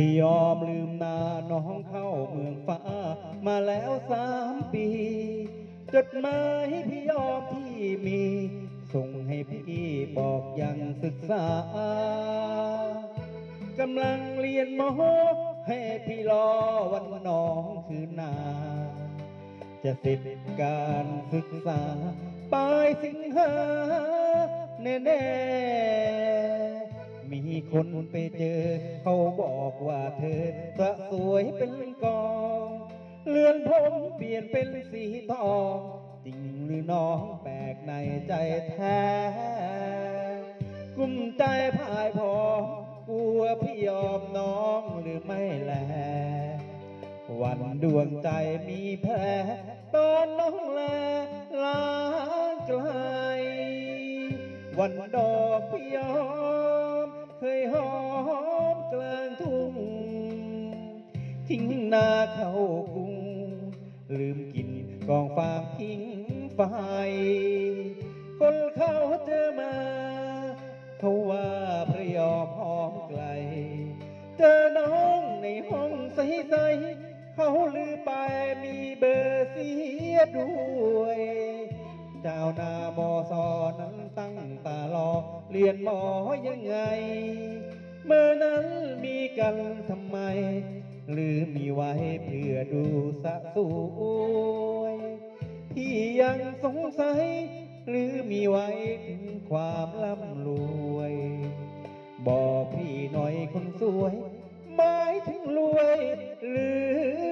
พี่ยอมลืมนาน้องเข้าเมืองฟ้า มาแล้วสามปี จดหมายพี่ยอมที่มี ส่งให้พี่บอกยังศึกษากำลังเรียนมโหให้พี่รอวันน้องคืนนา จะเสร็จการศึกษาปลายสิงหาแน่ๆ มีคนไปเจอ เขาบอกว่าเธอสะสวยเป็นกอง เลือนผมเปลี่ยนเป็นสีทอง จริงหรือน้องแปลกในใจแท้กุ้มใจพ่ายพองกลัวพี่ยอมน้องหรือไม่แล วันดวงใจมีแผลตอนน้องแลลาไกล วันดอกพี่ยอม เคยหอมกลางทุ่ง ทิ้งนาเข้ากรุง ลืมกินกองฟางทิ้งไฟ คนเขาเจอมาเขาว่าพระยอมหอมไกล เจอน้องในห้องใสๆเขาลือไปมีเบอร์เสียด้วย เจ้าหน้ามอสอนั้นตั้งตารอเรียนหมอยังไง เมื่อนั้นมีกันทำไม หรือมีไว้เพื่อดูสะสวยพี่ยังสงสัย หรือมีไว้ถึงความร่ำรวย บอกพี่หน่อยคนสวย หมายถึงรวยหรือ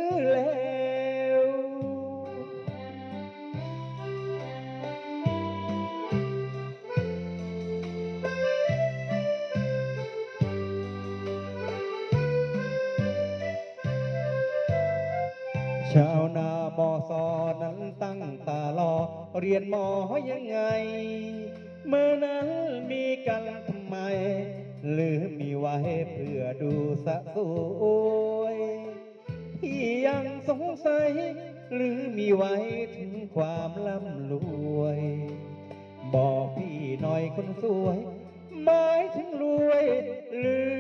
ชาวนาบอสอนั้นตั้งตารอ เรียนหมอยังไง เมื่อนั้นมีกันทำไม หรือมีไว้เพื่อดูสะสวยพี่ยังสงสัย หรือมีไว้ถึงความร่ำรวย บอกพี่หน่อยคนสวยหมายถึงรวยหรือ